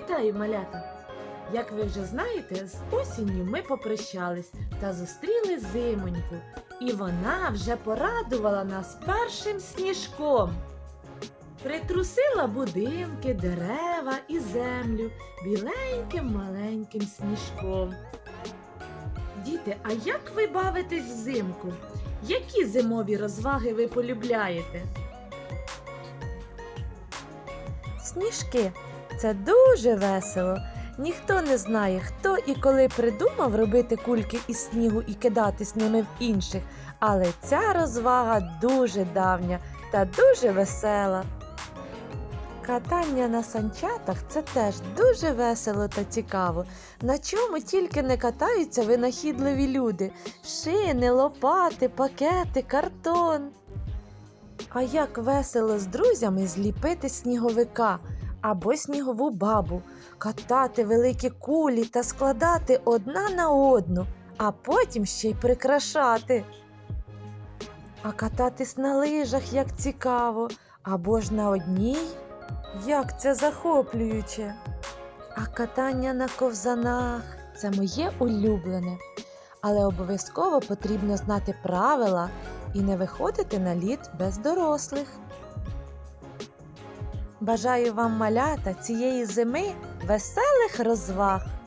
Вітаю, малята! Як ви вже знаєте, з осінню ми попрощались та зустріли зимоньку, і вона вже порадувала нас першим сніжком. Притрусила будинки, дерева і землю біленьким маленьким сніжком. Діти, а як ви бавитесь взимку? Які зимові розваги ви полюбляєте? Сніжки це дуже весело. Ніхто не знає, хто і коли придумав робити кульки із снігу і кидатись ними в інших, але ця розвага дуже давня та дуже весела. Катання на санчатах це теж дуже весело та цікаво. На чому тільки не катаються винахідливі люди: шини, лопати, пакети, картон. А як весело з друзями зліпити сніговика або снігову бабу, катати великі кулі та складати одна на одну, а потім ще й прикрашати. А кататись на лижах як цікаво, або ж на одній, як це захоплююче. А катання на ковзанах це моє улюблене. Але обов'язково потрібно знати правила і не виходити на лід без дорослих. Бажаю вам малята цієї зими веселих розваг!